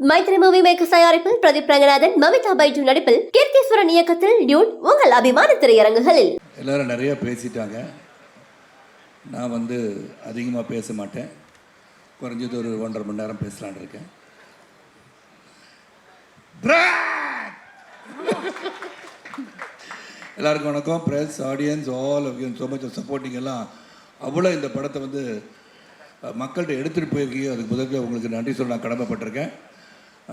Maithri movie makers தயாரிப்பில் பிரதீப் ரங்கநாதன் மமிதா பைஜு நடிப்பில் கீர்த்தீஸ்வரன் இயக்கத்தில் டியூட் உங்கள் அபிமான திரையரங்குகளில். எல்லாரும் நிறைய பேசிட்டாங்க. நான் வந்து அதிகமாக பேச மாட்டேன். குறைஞ்சது ஒரு ஒன்றரை மணி நேரம் பேசலான்னு இருக்கேன். எல்லாருக்கும் வணக்கம். Press audience all of you so much supporting எல்லாம் அவ்வளோ இந்த படத்தை வந்து மக்கள்கிட்ட எடுத்துகிட்டு போயிருக்கீங்க. அதுக்கு முதல்ல உங்களுக்கு நன்றி சொல்ல நான் கடமைப்பட்டிருக்கேன்.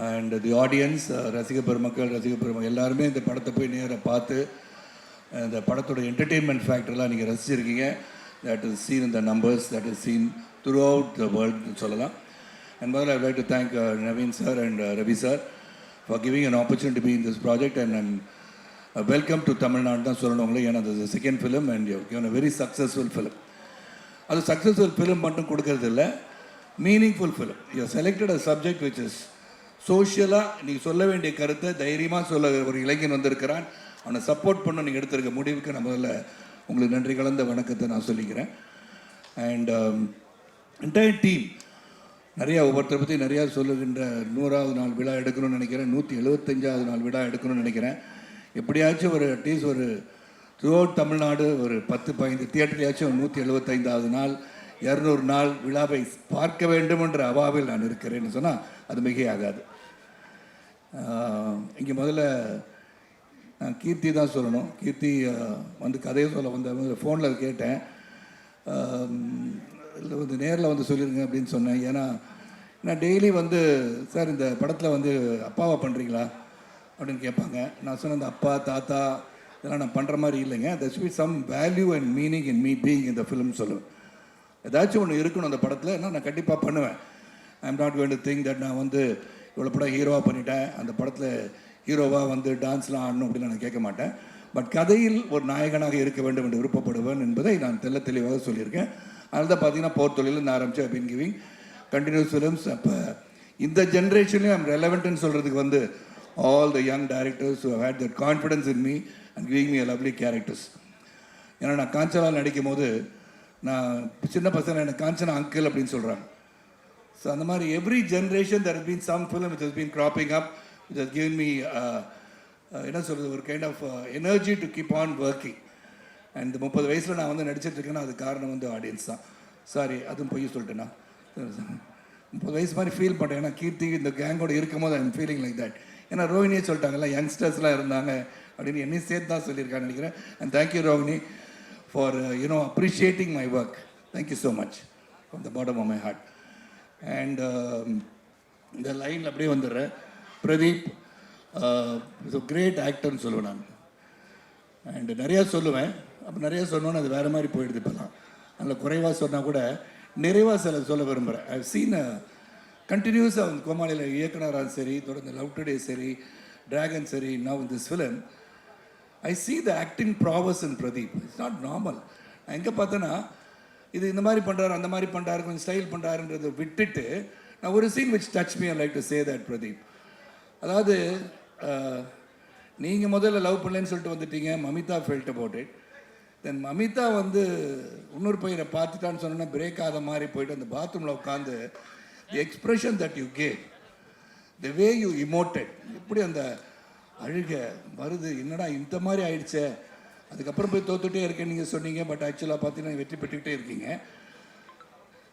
அண்ட் தி ஆடியன்ஸ் ரசிக பெருமக்கள் ரசிக பெருமக்கள் எல்லாருமே இந்த படத்தை போய் நேராக பார்த்து இந்த படத்தோட என்டர்டெயின்மெண்ட் ஃபேக்டர்லாம் நீங்கள் ரசிச்சிருக்கீங்க. தட் இஸ் சீன் இந்த numbers that is seen throughout the வேர்ல்டுன்னு சொல்லலாம். அண்ட் முதல்ல I like to thank Naveen sir and Ravi sir for giving an opportunity be in this project and and welcome to Tamil Nadu தான் சொல்லணும் உங்களுக்கு ஏன்னா அது second film and you given a very successful film அது successful film மட்டும் கொடுக்கறது இல்லை meaningful film you selected a subject which is சோஷியலாக நீங்கள் சொல்ல வேண்டிய கருத்தை தைரியமாக சொல்ல ஒரு இளைஞன் வந்திருக்கிறான். அவனை சப்போர்ட் பண்ண நீங்கள் எடுத்திருக்க முடிவுக்கு நான் முதல்ல உங்களுக்கு நன்றி கலந்த வணக்கத்தை நான் சொல்லிக்கிறேன். அண்ட் என்டையர் டீம் நிறையா ஒவ்வொருத்தரை பற்றி நிறையா சொல்லுகின்ற நூறாவது நாள் விழா எடுக்கணும்னு நினைக்கிறேன். நூற்றி எழுபத்தஞ்சாவது நாள் விழா எடுக்கணும்னு நினைக்கிறேன். எப்படியாச்சும் ஒரு அட்லீஸ்ட் ஒரு த்ரூ தமிழ்நாடு ஒரு பத்து பதினைந்து தியேட்டர்லையாச்சும் நூற்றி எழுபத்தைந்தாவது நாள் இரநூறு நாள் விழாவை பார்க்க வேண்டும் என்ற அவாவில் நான் இருக்கிறேன்னு சொன்னால் அது மிகையாகாது. இங்கே முதல்ல நான் கீர்த்தி தான் சொல்லணும். கீர்த்தி வந்து கதையை சொல்ல வந்த ஃபோனில் கேட்டேன். இல்லை வந்து நேரில் வந்து சொல்லிடுங்க அப்படின்னு சொன்னேன். ஏன்னா நான் டெய்லி வந்து சார் இந்த படத்தில் வந்து அப்பாவை பண்ணுறீங்களா அப்படின்னு கேட்பாங்க. நான் சொன்ன இந்த அப்பா தாத்தா இதெல்லாம் நான் பண்ணுற மாதிரி இல்லைங்க. That's be some value and meaning in me being இந்த ஃபிலிம் சொல்லுவேன். ஏதாச்சும் ஒன்று இருக்கணும் அந்த படத்தில். நான் கண்டிப்பாக பண்ணுவேன். I am not going to think that நான் வந்து இவ்வளோ படம் ஹீரோவாக பண்ணிட்டேன். அந்த படத்தில் ஹீரோவாக வந்து டான்ஸ்லாம் ஆடணும் அப்படின்னு நான் கேட்க மாட்டேன். பட் கதையில் ஒரு நாயகனாக இருக்க வேண்டும் என்று விருப்பப்படுவேன் என்பதை நான் தெல்ல தெளிவாக சொல்லியிருக்கேன். அதனால தான் பார்த்தீங்கன்னா போர் நான் ஆரம்பித்து பின் கிவிங் கண்டினியூஸ் ஃபிலிம்ஸ் அப்போ இந்த ஜென்ரேஷன்லேயும் ஐம் ரெலவெண்ட்னு சொல்கிறதுக்கு வந்து all the young directors had that confidence in me and giving me lovely characters ஏன்னா நான் காஞ்சலால் நடிக்கும் போது நான் சின்ன பசங்க எனக்கு காஞ்சனா அங்கிள் அப்படின்னு சொல்கிறாங்க ஸோ அந்த மாதிரி every generation there been some film which has been cropping up which has given me என்ன சொல்கிறது ஒரு kind of energy to keep on working and முப்பது வயசில் நான் வந்து நடிச்சிட்ருக்கேன்னா அது காரணம் வந்து ஆடியன்ஸ் தான். சாரி அதுவும் பொய் சொல்லிட்டேன்னா. முப்பது வயசு மாதிரி ஃபீல் பண்ணுறேன் ஏன்னா கீர்த்தி இந்த கேங்கோட இருக்கும் போது ஐம் ஃபீலிங் லைக் தட் ஏன்னா ரோஹினியே சொல்லிட்டாங்கல்ல யங்ஸ்டர்ஸ்லாம் இருந்தாங்க அப்படின்னு என்னையும் சேர்த்து தான் சொல்லியிருக்காங்க நினைக்கிறேன். And thank you Rohini for you know appreciating my work thank you so much from the bottom of my heart and um, இந்த லைனில் அப்படியே வந்துடுறேன். பிரதீப் uh, கிரேட் ஆக்டர்னு சொல்லுவேன் நான். அண்ட் நிறையா சொல்லுவேன். அப்போ நிறையா சொன்னோன்னு அது வேறு மாதிரி போயிடுது இப்போலாம் அதில் குறைவாக சொன்னால் கூட நிறைவாக சில சொல்ல விரும்புகிறேன் ஐ சீன் கண்டினியூஸாக வந்து கோமாளியில் இயக்குனராக சரி தொடர்ந்து லவ் டுடே சரி டிராகன் சரி now this film I see the acting prowess in Pradeep it's not normal நான் எங்கே பார்த்தேன்னா இது இந்த மாதிரி பண்ணுறாரு அந்த மாதிரி பண்ணுறாரு கொஞ்சம் ஸ்டைல் பண்ணுறாருன்றதை விட்டுட்டு நான் ஒரு scene which touch me like to say that Pradeep அதாவது நீங்கள் முதல்ல லவ் பண்ணலன்னு சொல்லிட்டு வந்துட்டீங்க Mamitha felt about it then Mamitha வந்து இன்னொரு பையனை பார்த்துட்டான்னு சொன்னோன்னா பிரேக் ஆகாத மாதிரி போயிட்டு அந்த பாத்ரூமில் உட்காந்து the expression that you gave the way you emoted எப்படி அந்த அழுக வருது என்னடா இந்த மாதிரி ஆயிடுச்சே அதுக்கப்புறம் போய் தோத்துட்டே இருக்கேன் நீங்கள் சொன்னீங்க பட் ஆக்சுவலாக பார்த்தீங்கன்னா வெற்றி பெற்றுக்கிட்டே இருக்கீங்க.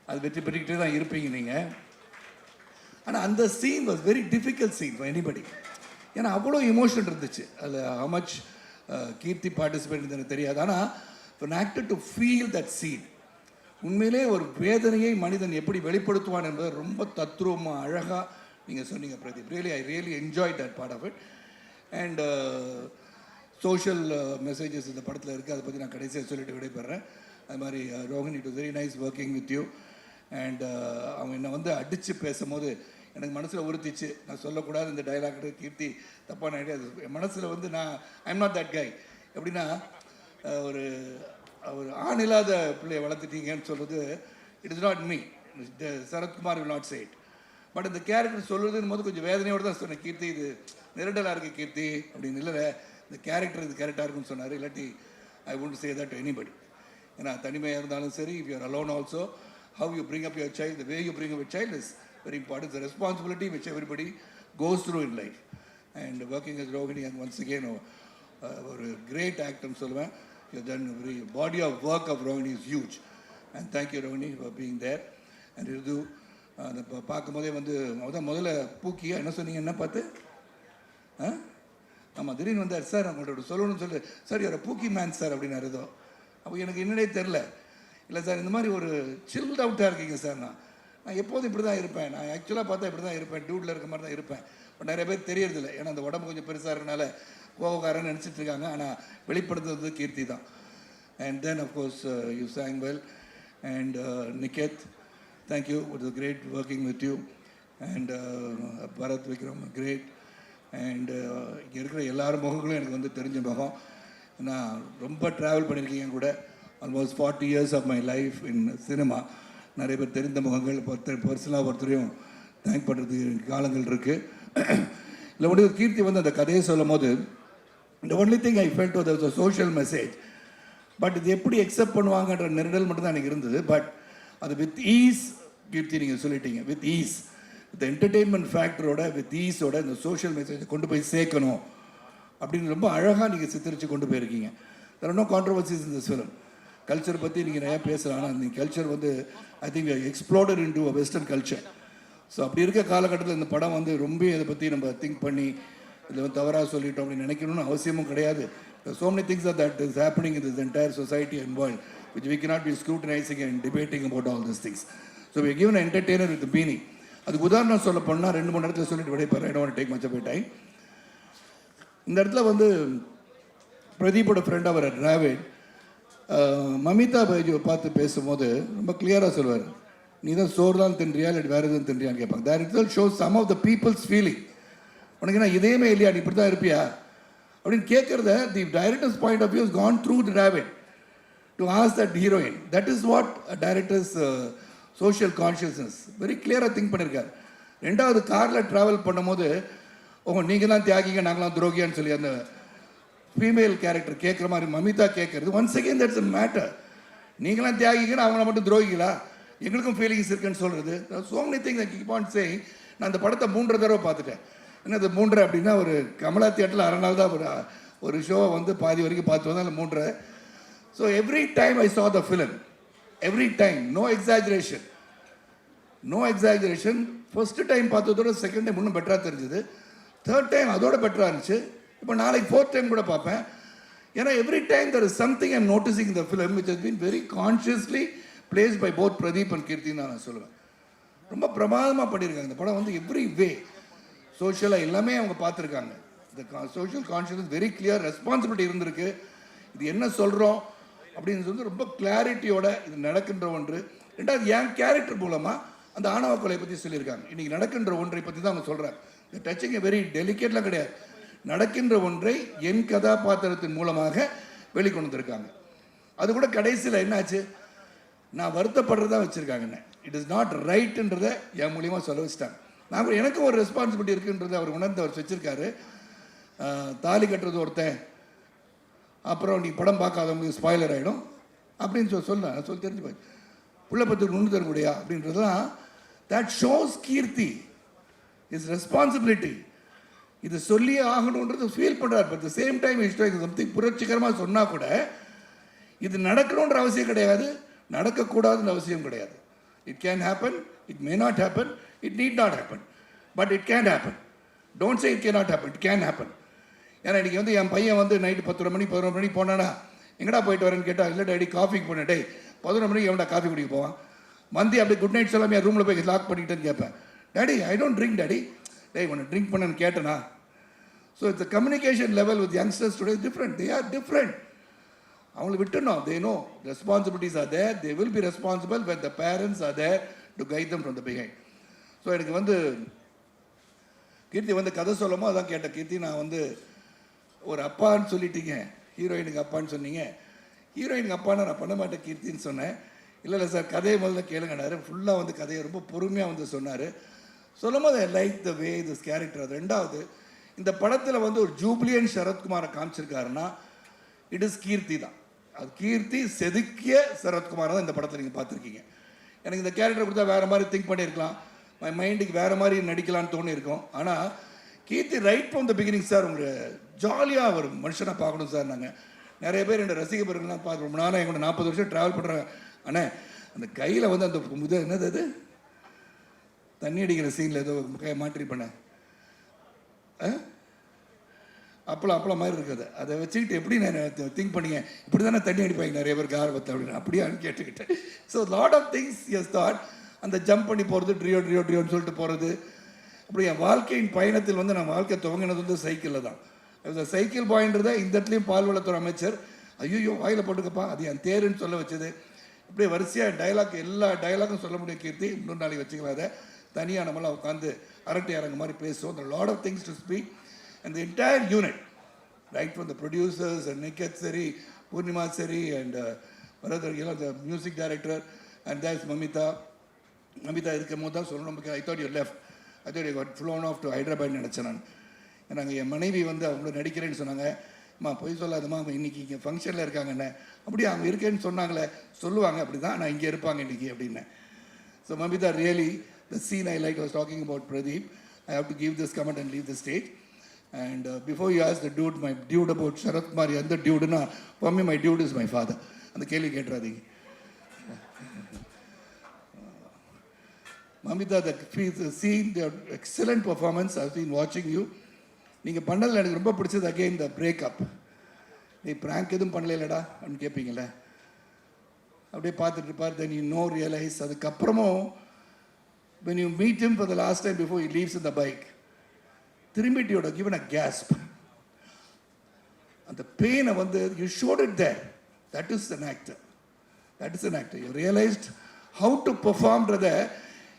அது வெற்றி பெற்றுக்கிட்டே தான் இருப்பீங்க நீங்கள் ஆனால் அந்த scene was very difficult scene for anybody ஏன்னா அவ்வளோ இமோஷன் இருந்துச்சு. அதில் ஹமச் uh, கீர்த்தி பார்ட்டிசிபேட் எனக்கு தெரியாது. ஆனால் an to feel that scene உண்மையிலே ஒரு வேதனையை மனிதன் எப்படி வெளிப்படுத்துவான் என்பதை ரொம்ப தத்ரூபமாக அழகாக நீங்கள் சொன்னீங்க Pradeep. Really I really enjoy that part of it and social messages uh, இந்த படத்தில் இருக்குது அதை பற்றி நான் கடைசியாக சொல்லிட்டு விடைபெறேன் அது மாதிரி uh, Rohan Rohini it very nice working with you and அவன் என்னை வந்து அடித்து பேசும்போது எனக்கு மனசில் உறுத்திச்சு. நான் சொல்லக்கூடாது இந்த டைலாக் கீர்த்தி தப்பான ஐடியா என் மனசில் வந்து நான் ஐம் நாட் தட் கை எப்படின்னா ஒரு ஒரு ஆண் இல்லாத பிள்ளையை வளர்த்துட்டீங்கன்னு சொல்கிறது it is not me Sarathkumar will not side but இந்த கேரக்டர் சொல்கிறதுன்னு போது கொஞ்சம் வேதனையோடு தான் சொன்னேன். கீர்த்தி இது நெருடலாக இருக்குது கீர்த்தி அப்படின்னு. இல்லை இந்த கேரக்டர் இது கரெக்டாக இருக்குன்னு சொன்னார் இல்லாட்டி I won't say that anybody ஏன்னா தனிமையாக இருந்தாலும் சரி if your alone also how you bring up your child way you bring up your child is very importance responsibility which everybody goes through in life and working as Rohini and once again ஒரு great ஆக்டர்னு சொல்லுவேன் you done very body of work of Rohini is huge and thank you Rohini for being there and இது அந்த அதை பார்க்கும்போதே வந்து முத முதல்ல பூக்கியா என்ன சொன்னீங்க என்ன பார்த்து ஆ ஆமாம் திடீர்னு வந்தார் சார் அவங்கள்ட்ட சொல்லணும்னு சொல்லி. சார் யார பூக்கி மேன் சார் அப்படின்னு ஏதோ அப்போ எனக்கு என்னன்னே தெரில இல்லை சார் இந்த மாதிரி ஒரு சில்ட் அவுட்டாக இருக்கீங்க சார் நான். நான் எப்போதும் இப்படி தான் இருப்பேன். நான் ஆக்சுவலாக பார்த்தா இப்படி தான் இருப்பேன். டியூட்டில் இருக்க மாதிரி தான் இருப்பேன். இப்போ நிறைய பேர் தெரியறதில்ல. ஏன்னா அந்த உடம்பு கொஞ்சம் பெருசாக இருக்கனால கோபக்காரன்னு நினச்சிட்டு இருக்காங்க. ஆனால் வெளிப்படுத்துறது கீர்த்தி தான். And then of course you sang well and Niket thank you it is great working with you and Bharath Vikram great and uh, இங்கே இருக்கிற எல்லார் முகங்களும் எனக்கு வந்து தெரிஞ்ச முகம். நான் ரொம்ப ட்ராவல் பண்ணியிருக்கீங்க கூட. Almost forty years of my life in cinema நிறைய பேர் தெரிந்த முகங்கள் ஒருத்தர் பர்சனலாக ஒருத்தரையும் தேங்க் பண்ணுறதுக்கு காலங்கள் இருக்குது இல்லை முடிவு கீர்த்தி வந்து அந்த கதையை சொல்லும் போது இந்த only thing I felt the social message but இது எப்படி எக்ஸப்ட் பண்ணுவாங்கன்ற நெருடல் மட்டும் தான் எனக்கு இருந்தது. பட் அது வித் ஈஸ் கீர்த்தி நீங்கள் சொல்லிட்டீங்க. வித் ஈஸ் இந்த என்டர்டெயின்மெண்ட் ஃபேக்டரோட வித் ஈஸோட இந்த சோஷியல் மெசேஜை கொண்டு போய் சேர்க்கணும் அப்படின்னு ரொம்ப அழகாக நீங்கள் சித்தரித்து கொண்டு போயிருக்கீங்க. தெர் நோ கான்ட்ரவர்சிஸ் இந்த ஃபிலிம் கல்ச்சர் பற்றி நீங்கள் நிறையா பேசலாம். ஆனால் இந்த கல்ச்சர் வந்து I think explored in to a western culture so அப்படி இருக்க காலகட்டத்தில் இந்த படம் வந்து ரொம்ப இதை பற்றி நம்ம திங்க் பண்ணி இதில் வந்து தவறாக சொல்லிட்டோம் அப்படின்னு நினைக்கணும்னு அவசியமும் கிடையாது. So many things are that is happening in this entire society and world which we cannot be scrutinizing and debating about all these things. So we are given an entertainer அதுக்கு உதாரணம் சொல்ல போனால் ரெண்டு மூணு இடத்துல சொல்லிட்டு விடைப்பேன் I don't take much of time இந்த இடத்துல வந்து பிரதீப்போட ஃப்ரெண்ட் அவர் டிராவிட் மமிதா பைஜுவை பார்த்து பேசும்போது ரொம்ப கிளியராக சொல்லுவார். நீ தான் சோறு தான் தின்றியா இல்லை வேறு எதுவும் தின்றியான்னு கேட்பாங்க. There it shows some of the people's feeling உனக்கு என்ன இதேமே இல்லையா? நீ இப்படி தான் இருப்பியா? அப்படின்னு கேட்குறத the directors point of views gone through the Dravid to us that heroine that is what directors social consciousness very கிளியராக திங்க் பண்ணியிருக்கார் ரெண்டாவது காரில் ட்ராவல் பண்ணும்போது ஓ நீங்கள் தான் தியாகிங்க நாங்களாம் துரோகியான்னு சொல்லி அந்த ஃபீமேல் கேரக்டர் கேட்குற மாதிரி மமிதா கேட்குறது once again that's a matter நீங்களாம் தியாகிங்கன்னு அவங்கள மட்டும் துரோகிகளா? எங்களுக்கும் ஃபீலிங்ஸ் இருக்குன்னு சொல்கிறது so many thing keep on saying நான் அந்த படத்தை மூன்றரை தடவை பார்த்துட்டேன். என்ன அது மூன்று அப்படின்னா ஒரு கமலா தியேட்டரில் அரை நாள் தான் ஒரு ஒரு ஷோவை வந்து பாதி வரைக்கும் பார்த்து வந்தால் மூன்றரை. So every time I saw the film every time no exaggeration no exaggeration first time பார்த்ததோட second time இன்னும் பெட்டராக தெரிஞ்சுது. தேர்ட் டைம் அதோட பெட்டராக இருந்துச்சு. இப்போ நாளைக்கு ஃபோர்த் டைம் கூட பார்ப்பேன். ஏன்னா every time there is something I'm noticing the film which has been very consciously place by both Pradeep and Keerthi நான் சொல்லுவேன். ரொம்ப பிரமாதமாக பண்ணியிருக்காங்க இந்த படம் வந்து எவ்ரி வே சோஷியலாக எல்லாமே அவங்க பார்த்துருக்காங்க. இந்த social conscious very clear responsibility இருந்திருக்கு. இது என்ன சொல்கிறோம் அப்படின்னு சொல்லி ரொம்ப கிளாரிட்டியோட இது நடக்கின்ற ஒன்று. ரெண்டாவது என் கேரக்டர் மூலமாக அந்த ஆணவ கொலை பற்றி சொல்லியிருக்காங்க. இன்றைக்கி நடக்கின்ற ஒன்றை பற்றி தான் அவங்க சொல்கிறாங்க இந்த டச்சிங் வெரி டெலிகேட்லாம் கிடையாது. நடக்கின்ற ஒன்றை என் கதாபாத்திரத்தின் மூலமாக வெளிக்கொண்டு வந்திருக்காங்க அது கூட கடைசியில் என்னாச்சு? நான் வருத்தப்படுறதா வச்சுருக்காங்கண்ணே இட் இஸ் நாட் ரைட்டுன்றதை என் மூலியமாக சொல்ல வச்சுட்டாங்க. நான் கூட எனக்கும் ஒரு ரெஸ்பான்சிபிலிட்டி இருக்குன்றதை அவர் உணர்ந்து அவர் வச்சுருக்காரு தாலி கட்டுறது ஒருத்தன். அப்புறம் நீ படம் பார்க்காதவங்களுக்கு ஸ்பாய்லர் ஆகிடும் அப்படின்னு சொல்லி சொல்ல நான் சொல்லி தெரிஞ்சு போய் புள்ள பத்து நுண்ணு முடியா அப்படின்றதுலாம் that shows Keerthi is responsibility இது சொல்லியே ஆகணுன்றது ஃபீல் பண்ணுறார் பட் த சேம் டைம் இஷ்டம் சம்திங் புரட்சிகரமாக சொன்னால் கூட இது நடக்கணுன்ற அவசியம் கிடையாது நடக்கக்கூடாதுன்ற அவசியம் கிடையாது. It can happen it may not happen it need not happen but it can happen don't say it can not happen it can happen ஏன்னா இன்றைக்கி வந்து என் பையன் வந்து நைட்டு பத்தரை மணி பதினொரு மணிக்கு போனானா எங்கடா போயிட்டு வரேன்னு கேட்டால் இல்லை டேடி காஃபிக்கு போனேன். டேய் பதினொரு மணிக்கு எவன்டா காஃபி குடிக்க போவான்? வந்து அப்படியே குட் நைட் சொல்லாமல் என் ரூமில் போய் லாக் பண்ணிக்கிட்டேன்னு கேட்பேன். Daddy I don't drink daddy டேய் உன்னை ட்ரிங்க் பண்ணேன்னு கேட்டேனா? So it's communication level with youngsters today different they are different அவங்களை விட்டுணும் they no responsibilities are there they will be responsible with the parents are there to guide them from the behind so எனக்கு வந்து கீர்த்தி வந்து கதை சொல்லுமோ அதான் கேட்டேன். கீர்த்தி நான் வந்து ஒரு அப்பான்னு சொல்லிட்டீங்க. ஹீரோயினுக்கு அப்பான்னு சொன்னீங்க. ஹீரோயினுக்கு அப்பான்னு நான் பண்ண மாட்டேன் கீர்த்தின்னு சொன்னேன். இல்லை இல்லை சார் கதையை முதல்ல கேளுங்கனாரு ஃபுல்லாக வந்து கதையை ரொம்ப பொறுமையாக வந்து சொன்னார். சொல்லும் போது like the way this character அது ரெண்டாவது இந்த படத்தில் வந்து ஒரு ஜூப்ளியன் சரத்குமாரை காமிச்சிருக்காருன்னா இட் இஸ் கீர்த்தி தான். அது கீர்த்தி செதுக்கிய சரத்குமாரை தான் இந்த படத்தில் நீங்கள் பார்த்துருக்கீங்க. எனக்கு இந்த கேரக்டர் கொடுத்தா வேறு மாதிரி திங்க் பண்ணியிருக்கலாம். மை மைண்டுக்கு வேறு மாதிரி நடிக்கலான்னு தோணி இருக்கும் ஆனால் Keerthi right from the beginning sir உங்கள் ஜாலியாக வரும் மனுஷனை பார்க்கணும் சார் நாங்கள் நிறைய பேர் என்னோட ரசிக பிறகுலாம் பார்க்க ரொம்ப நாளாக எங்களோட நாற்பது வருஷம் ட்ராவல் பண்ணுறாங்க அண்ணே அந்த கையில் வந்து அந்த இது என்னது அது? தண்ணி அடிக்கிற சீனில் ஏதோ கையை மாற்றி பண்ணேன் அப்பளம் அப்பளம் மாதிரி இருக்குது. அதை வச்சுக்கிட்டு எப்படி நான் திங்க் பண்ணீங்க? இப்படி தானே தண்ணி அடிப்பாங்க நிறைய பேருக்கு ஆர்வத்தை அப்படின்னு. அப்படியான்னு கேட்டுக்கிட்டேன். So lot of things is thought அந்த ஜம்ப் பண்ணி போகிறது ட்ரியோ ட்ரியோ ட்ரியோன்னு சொல்லிட்டு போகிறது அப்படி என் வாழ்க்கையின் பயணத்தில் வந்து நான் வாழ்க்கை துவங்கினது வந்து சைக்கிளில் தான். சைக்கிள் பாயின்றதை இந்த இடத்துலையும் பால்வளத்துறை அமைச்சர் ஐயோ வாயில் போட்டுக்கப்பா அது என் தேருன்னு சொல்ல வச்சது. இப்படியே வரிசையாக டைலாக் எல்லா டைலாக்கும் சொல்ல முடியும் கீர்த்தி. இன்னொரு நாளைக்கு வச்சுக்கலாம் அதை தனியாக நம்மளாம் உட்காந்து அரட்டை அரங்கு மாதிரி பேசுவோம். The lot of things to speak and the unit right right the producers and and சரி பூர்ணிமா சரி Seri, and uh, brother, you know, the music director, Mamitha Mamitha இருக்கும் போது தான் சொல்லணும். I thought you left I thought you got flown off to Hyderabad நினச்சேன் நான். நாங்கள் என் மனைவி வந்து அவங்கள நடிக்கிறேன்னு சொன்னாங்க. அம்மா பொய் சொல்லாதம்மா. அவங்க இன்னைக்கு இங்கே ஃபங்க்ஷனில் இருக்காங்கண்ணே. அப்படியே அவங்க இருக்கேன்னு சொன்னாங்களே. சொல்லுவாங்க. அப்படி தான் நான் இங்கே இருப்பாங்க இன்னைக்கு அப்படின்னேன் so Mamitha really the scene I like was talking about Pradeep I have to give this comment and leave the stage and before you ask the dude my dude about Sarathkumar எந்த டியூடுனா mummy my dude is my father அந்த கேள்வி கேட்டுறாதீங்க. Mamitha the scene the excellent performance I seen வாட்சிங் you நீங்கள் பண்ணல எனக்கு ரொம்ப பிடிச்சது again இந்த பிரேக்கப் நீ ப்ராங்க் எதுவும் பண்ணலைலடா அப்படின்னு கேட்பீங்களே அப்படியே பார்த்துட்டு இருப்பார் தென் யூ நோ ரியலைஸ் அதுக்கப்புறமும் when you meet him for the last time before you leaves இந்த பைக் திரும்பிட்டியோட கிவன் அ கேஸ்ப் அந்த பெயினை வந்து you shot it there that is an actor that is an actor you realised how to பெர்ஃபார்ம்ன்றத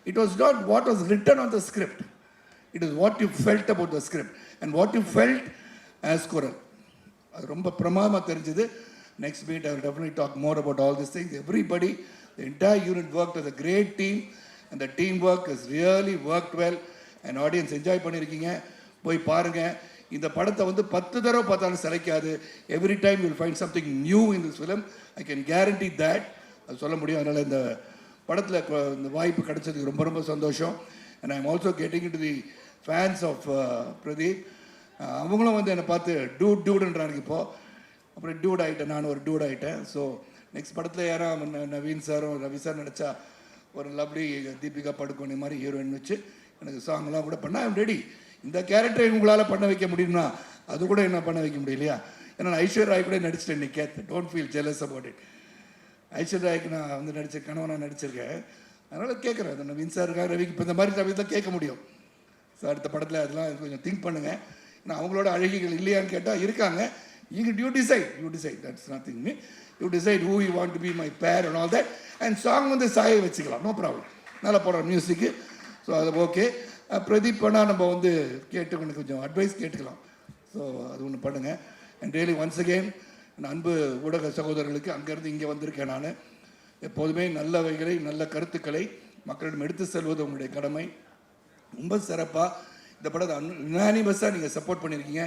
it was not what was written on the script it is what you felt about the script and what you felt as குரல். அது ரொம்ப பிரமாதமாக தெரிஞ்சது. Next meet I definite talk more about all this things everybody the entire unit work as a great team அந்த team work is really work well and audience enjoy பண்ணியிருக்கீங்க போய் பாருங்கள் இந்த படத்தை வந்து பத்து தடவை பார்த்தாலும் சிலைக்காது. Every time you'll find something new in this film I can guarantee that அது சொல்ல முடியும். அதனால் இந்த படத்தில் இந்த வாய்ப்பு கிடைச்சதுக்கு ரொம்ப ரொம்ப சந்தோஷம். And I am also getting to the fans of Pradeep அவங்களும் வந்து என்னை பார்த்து டூ டூடுன்றாங்க இப்போது அப்புறம் டூட் ஆகிட்டேன் நான் ஒரு டூட் ஆகிட்டேன் ஸோ நெக்ஸ்ட் படத்தில் யாரும் நவீன் சாரும் ரவி சார் நடித்தா ஒரு லவ்லி தீபிகா படுகோனி மாதிரி ஹீரோயின் வச்சு எனக்கு சாங்லாம் கூட பண்ண ஐம் ரெடி இந்த கேரக்டரை உங்களால் பண்ண வைக்க முடியும்னா அது கூட என்ன பண்ண வைக்க முடியலையா ஏன்னா நான் ஐஸ்வர் ராய் கூட நடிச்சிட்டேன் Niketh don't feel jealous about it Aishwarya ராய்க்கு நான் வந்து நடித்த கணவனாக நடிச்சிருக்கேன். அதனால் கேட்குறேன் அந்த நவீன் சாருக்காக ரவிக்கு இப்போ இந்த மாதிரி ரவி தான் கேட்க முடியும். ஸோ அடுத்த படத்தில் அதெல்லாம் கொஞ்சம் திங்க் பண்ணுங்கள் ஏன்னா அவங்களோட அழகிகள் இல்லையான்னு கேட்டால் இருக்காங்க. You you decide you decide that's nothing me you decide who you want to be my pair and all that and song வந்து சாய வச்சுக்கலாம். நோ ப்ராப்ளம் நல்லா போடுற மியூசிக்கு ஸோ அது ஓகே பிரதீப் நம்ம வந்து கேட்டு உனக்கு கொஞ்சம் அட்வைஸ் கேட்டுக்கலாம். ஸோ அது ஒன்று பண்ணுங்கள் அண்ட் ரியலி ஒன்ஸ் அகெயின் அன்பு ஊடக சகோதரர்களுக்கு அங்கேருந்து இங்கே வந்திருக்கேன் நான். எப்போதுமே நல்லவைகளை நல்ல கருத்துக்களை மக்களிடம் எடுத்து செல்வது உங்களுடைய கடமை. ரொம்ப சிறப்பாக இந்த படத்தை யுனானிமஸாக நீங்கள் சப்போர்ட் பண்ணியிருக்கீங்க.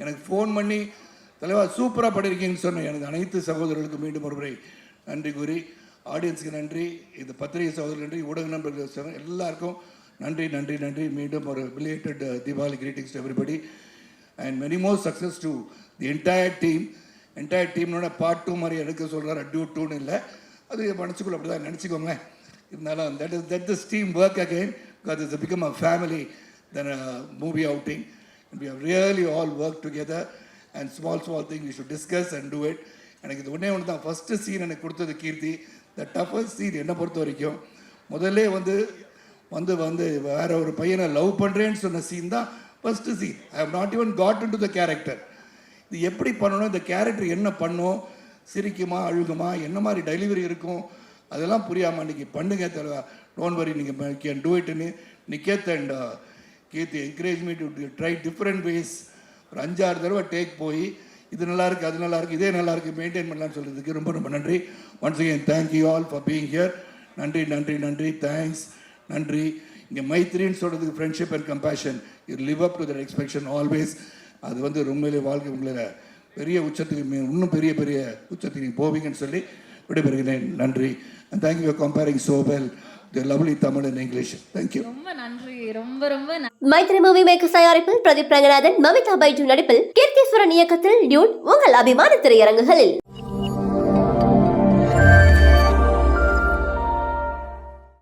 எனக்கு ஃபோன் பண்ணி தலைவா சூப்பராக பண்ணியிருக்கீங்கன்னு சொன்ன எனக்கு அனைத்து சகோதரர்களுக்கு மீண்டும் ஒரு முறை நன்றி கூறி ஆடியன்ஸுக்கு நன்றி இந்த பத்திரிகை சகோதரர் நன்றி ஊடக நண்பர்கள் சொன்ன எல்லாருக்கும் நன்றி நன்றி நன்றி. மீண்டும் ஒரு belated Deepavali greetings to everybody and many more success to the entire team entire டீம்னோட part two மாதிரி எடுக்க சொல்கிறார் அட்யூ டூன்னு இல்லை அது மனசுக்குள்ள அப்படி தான் நினச்சிக்கோங்க இருந்தாலும் that is that this team work again because it's become than family then movie outing we have really all work together and small small thing we should discuss and do it. எனக்கு இது ஒன்றே ஒன்று தான் first scene எனக்கு கொடுத்தது கீர்த்தி. The toughest scene என்னை பொறுத்த வரைக்கும் முதல்ல வந்து வந்து வந்து வேற ஒரு பையனை லவ் பண்ணுறேன்னு சொன்ன சீன் தான் first scene I have not even got to the character இது எப்படி பண்ணணும்? இந்த கேரக்டர் என்ன பண்ணும்? சிரிக்குமா அழுகுமா? என்ன மாதிரி டெலிவரி இருக்கும்? அதெல்லாம் புரியாமல் இன்னைக்கு பண்ணுங்க தலைவா. டோன்ட் வரி நீங்கள் can do இட்னு Niketh and Keerthi encourage me to try different ways ஒரு அஞ்சாறு தடவை டேக் போய் இது நல்லா இருக்குது அது நல்லா இருக்குது இதே நல்லா இருக்குது மெயின்டைன் பண்ணலாம்னு சொல்கிறதுக்கு ரொம்ப ரொம்ப நன்றி. Once again thank you all for being here நன்றி நன்றி நன்றி தேங்க்ஸ் நன்றி. இங்கே மைத்ரின்னு சொல்கிறதுக்கு friendship and compassion you live up to that expectation always அது வந்து உண்மையிலே வாழ்க்கை உங்களை பெரிய உச்சத்துக்கு இன்னும் பெரிய பெரிய உச்சத்துக்கு நீங்கள் போவீங்கன்னு சொல்லி விடைபெறுகிறேன். நன்றி. And thank you for compering so well the lovely Tamil and English ரொம்ப நன்றி. ரொம்ப மைத்ரி மூவி மேக்கர்ஸ் தயாரிப்பில் பிரதீப் ரங்கநாதன் மமிதா பைஜு நடிப்பில் கீர்த்தீஸ்வரன் இயக்கத்தில் டியூட் உங்கள் அபிமான திரையரங்குகளில்.